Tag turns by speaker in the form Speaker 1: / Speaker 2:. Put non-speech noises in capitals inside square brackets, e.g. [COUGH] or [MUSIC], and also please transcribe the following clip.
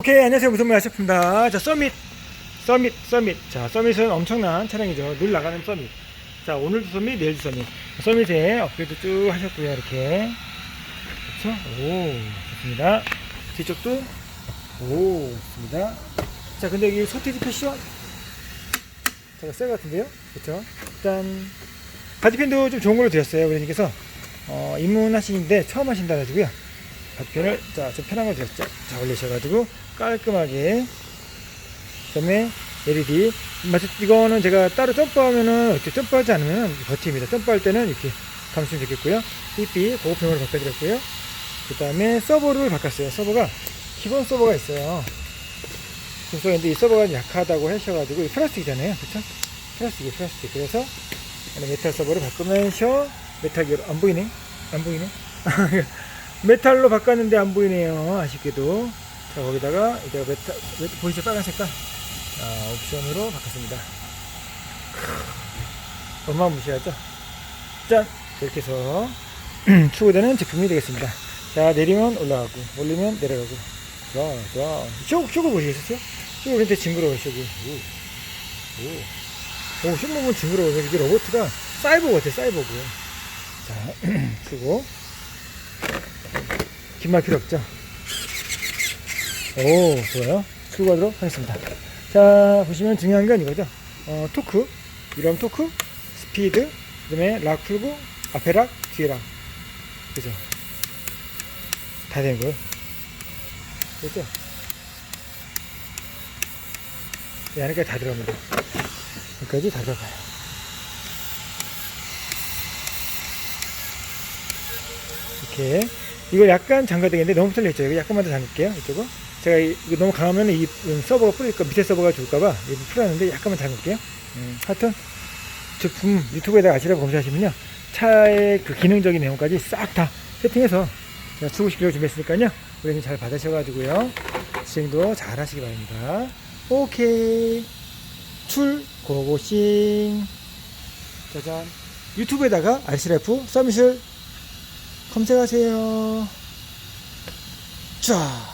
Speaker 1: 오케이 안녕하세요. 무슨 말 하셨습니다? 자 서밋 서밋 서밋. 자 서밋은 엄청난 차량이죠. 늘 나가는 서밋. 자 오늘도 서밋 내일도 서밋. 서밋에 업그레이드 쭉 하셨고요 이렇게. 그렇죠 오 좋습니다. 뒤쪽도? 오 좋습니다. 자 근데 여기 소티지 패션? 제가 셀 같은데요? 그렇죠 일단 바디펜도 좀 좋은 걸로 드렸어요 우리님께서. 어, 입문하시는데 처음 하신다 가지고요 바디펜을 자, 좀걸 드렸죠. 자, 올리셔가지고 깔끔하게. 그 다음에 LED. 마치 이거는 제가 따로 점프하면은 이렇게 점프하지 않으면 버팁니다. 점프할 때는 이렇게 감으시면 되겠고요. 삐삐 고급형으로 바꿔드렸고요. 그 다음에 서버를 바꿨어요. 서버가 기본 서버가 있어요. 근데 이 서버가 약하다고 하셔가지고 이 플라스틱이잖아요. 그쵸? 플라스틱이 플라스틱. 그래서 메탈 서버를 바꾸면서 메탈 기어 안 보이네? 안 보이네? [LAUGHS] 메탈로 바꿨는데 안 보이네요. 아쉽게도. 자, 거기다가 이제 메탈, 메- 보이시죠? 빨간 색깔. 아, 옵션으로 바꿨습니다. 크으, 얼마나 무시하죠? 짠! 이렇게 해서 [CLEARS THROAT] 추구되는 제품이 되겠습니다. 자, 내리면 올라가고, 올리면 내려가고. 좋아, 좋아. 쇼, 쇼고 보시겠어요? 근데 징그러워, 쇼고. 오. 오. 오, 쇼 보면 징그러워. 이게 로봇가 사이버 같아, 사이버고. 자, [CLEARS THROAT] 쓰고. 긴말 필요 없죠? 오, 좋아요. 끌고 가도록 하겠습니다. 자, 보시면 중요한 건 이거죠. 어, 토크, 이런 토크, 스피드, 그 다음에 락 풀고, 앞에 락, 뒤에 락. 그죠? 다 되는 거예요. 그죠? 이 안에까지 다 들어갑니다. 여기까지 다 들어가요. 이렇게 이거 약간 잠가 되겠는데 너무 털려있죠. 이거 약간만 더 잠글게요 이쪽은 제가 이- 이거 너무 강하면 이 음, 서버가 뿌릴까 밑에 서버가 줄까봐 이거 풀었는데 약간만 잠글게요. 음, 하여튼 제품 유튜브에다가 아시라고 검색하시면요. 차의 그 기능적인 내용까지 싹 다 세팅해서 제가 출고시키려고 준비했으니까요. 우리는 잘 받으셔가지고요. 시행도 잘 하시기 바랍니다. 오케이. 출고고싱. 짜잔. 유튜브에다가 RCF 서밋을 검색하세요. 자,